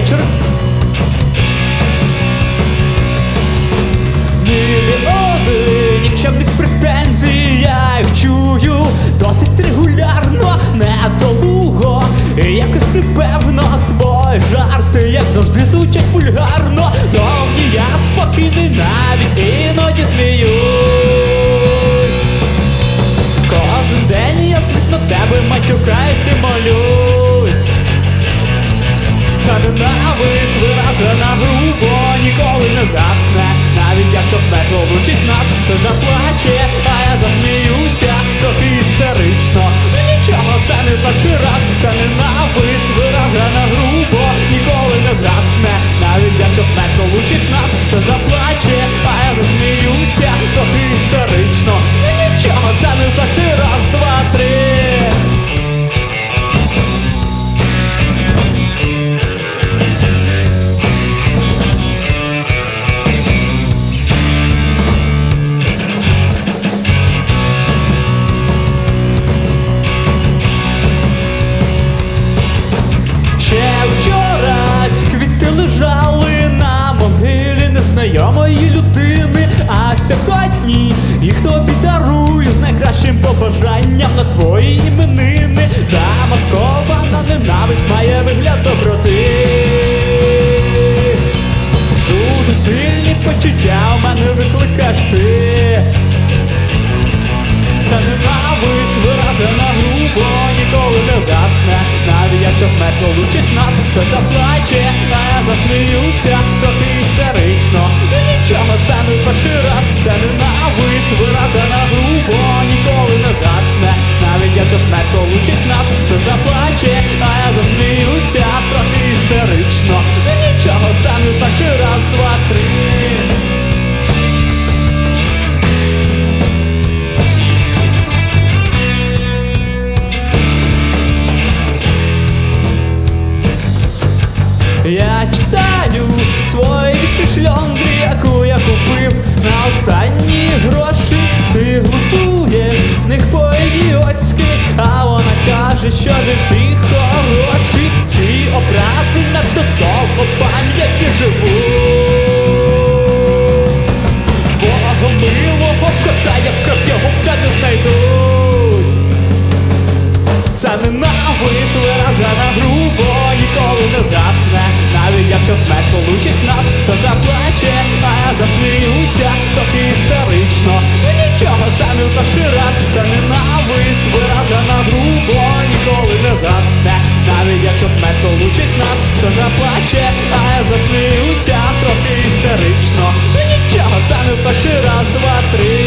вечір. Мільйони нікчемних претензій, я їх чую досить виражена грубо, ніколи не засне. Навіть якщо смерть облучить нас, то заплаче, а я засміюся, трохи істерично. Ну нічого, це не перший раз, ця ненависть виражена грубо, ніколи не засне. Навіть якщо смерть облучить нас, незнайомої людини, а сьогодні їх тобі дарую з найкращим побажанням на твої іменини. Замаскована ненависть має вигляд доброти. Дуже сильні почуття в мене викликаєш ти. Та ненависть виражена грубо, ніколи не вгасне Навіть якщо смерть получить нас, то заплаче, а я засміюся, трохи це не перший раз, та ненависть виражена грубо, ніколи не вгасне Навіть якщо смерть получить нас, то заплаче, а я засміюся, трохи істерично. Нічого, це не перший раз, два, три. Я читаю яку я купив на останні гроші. Ти голосуєш в них по-ідіотськи, а вона каже, що вірші хороші. Ці образи надто довго в пам'яті живуть. Твого милого кота я вкрав його вже не знайдуть. Ця ненависть виражена грубо, ніколи не згасне Навіть якщо смерть получить нас, то заплаче, засміюся, так істерично. Нічого, це не в перший раз, це ненависть виражена грубо, ніколи не засне Навіть якщо смерть получить нас, то заплаче, а я засміюся, трохи істерично. Нічого, це не в перший раз, два, три